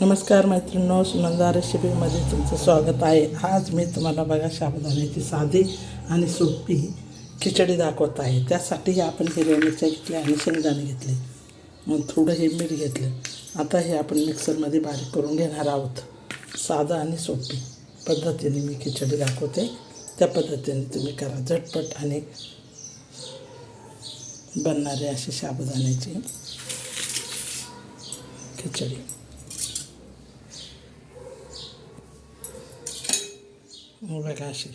नमस्कार मैत्रिणींनो सुनंदा रेसिपीमध्ये तुमचं स्वागत आहे. आज मी तुम्हाला बघा साबुदाण्याची साधी आणि सोपी खिचडी दाखवत आहे. त्यासाठी आपण हिरव्या मिरच्या घेतल्या आणि शेंगदाणे घेतले. मग थोडं हे मीठ घेतलं. आता हे आपण मिक्सरमध्ये बारीक करून घेणार आहोत. साधा आणि सोपी पद्धतीने मी खिचडी दाखवते. त्या पद्धतीने तुम्ही करा झटपट आणि बनणारे अशी साबुदाण्याची खिचडी. बघा अशी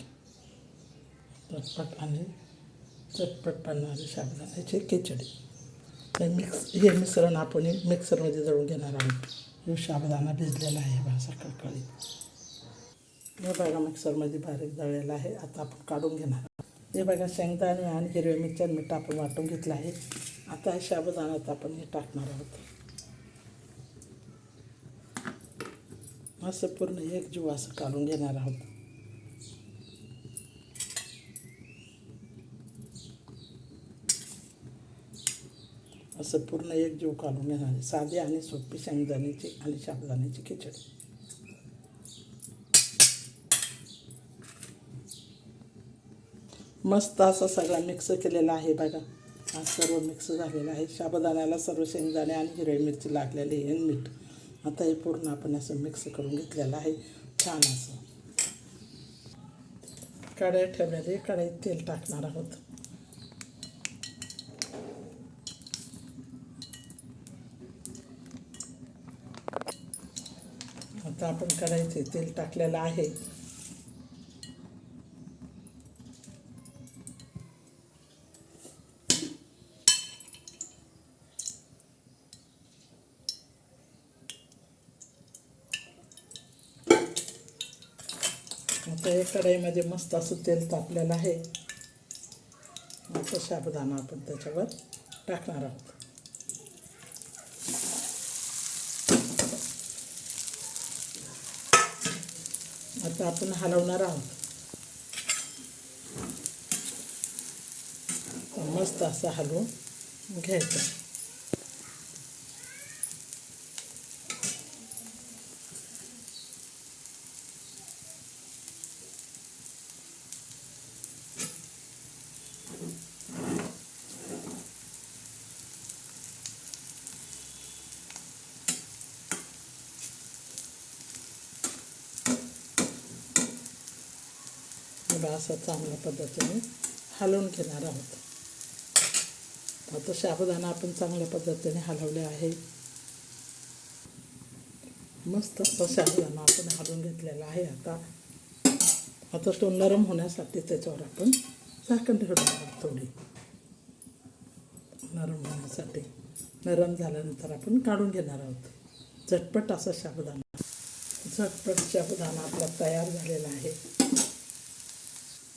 चटपट आणि चटपट बनणारी साबुदाण्याची खिचडी. हे मिक्स हे मिश्रण आपण मिक्सरमध्ये दळून घेणार आहोत. हे साबुदाणा भिजलेला आहे बा सकाळकाळी हे बघा मिक्सरमध्ये बारीक दळलेला आहे. आता आपण काढून घेणार आहोत. हे बघा शेंगदाणे आणि हिरव्या मिरच्या मीठ आपण वाटून घेतलं आहे. आता हे साबुदाण्यात आपण हे टाकणार आहोत. असं पूर्ण एक जीव असं काढून घेणार आहोत. असं पूर्ण एक जीव काढून घेणार आहे. साधी आणि सोपी शेंगदाण्याची आणि शाबदाण्याची खिचडी. मस्त असं सगळा मिक्स केलेला आहे बघा. हा सर्व मिक्स झालेला आहे. शाबदाण्याला सर्व शेंगदाणे आणि हिरवी मिरची लागलेली आहे मीठ. आता हे पूर्ण आपण असं मिक्स करून घेतलेलं आहे. छान असं. कढई ठेवलेली कढईत तेल टाकणार आहोत. आता आपण कढाईचे तेल टाकलेलं आहे. आता एक कढाईमध्ये मस्त असं तेल तापलेलं आहे. आता साबुदाणा आपण त्याच्यावर टाकणार आहोत. आता आपण हलवणार आहोत. मस्त असं हलवून घ्यायचं. मला असं चांगल्या पद्धतीने हलवून घेणार आहोत. आता साबुदाणा आपण चांगल्या पद्धतीने हलवले आहे. मस्त असं साबुदाणा आपण हलवून घेतलेला आहे. आता आता तो नरम होण्यासाठी त्याच्यावर आपण झाकण ठेवणार आहोत थोडी. नरम होण्यासाठी. नरम झाल्यानंतर आपण काढून घेणार आहोत. झटपट असा साबुदाणा. झटपट साबुदाणा आपला तयार झालेला आहे.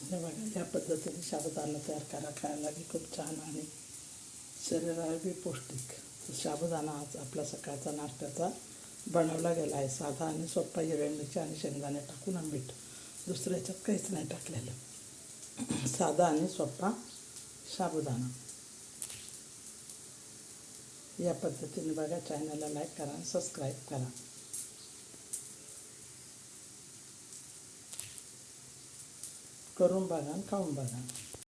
हे बघा या पद्धतीने शाबुदाणा तयार करा खायला की खूप छान आणि शरीराला बी पौष्टिक साबुदाणा आज आपला सकाळचा नाश्त्याचा बनवला गेला आहे. साधा आणि सोप्पा हिरव्या मिरच्या आणि शेंगदाणे टाकून आंबीठ दुसऱ्या ह्याच्यात काहीच नाही टाकलेलं. साधा आणि सोपा साबुदाणा या पद्धतीने बघा चॅनलला लाईक करा आणि सबस्क्राईब करा. करून बघा आणि खाऊन बघा.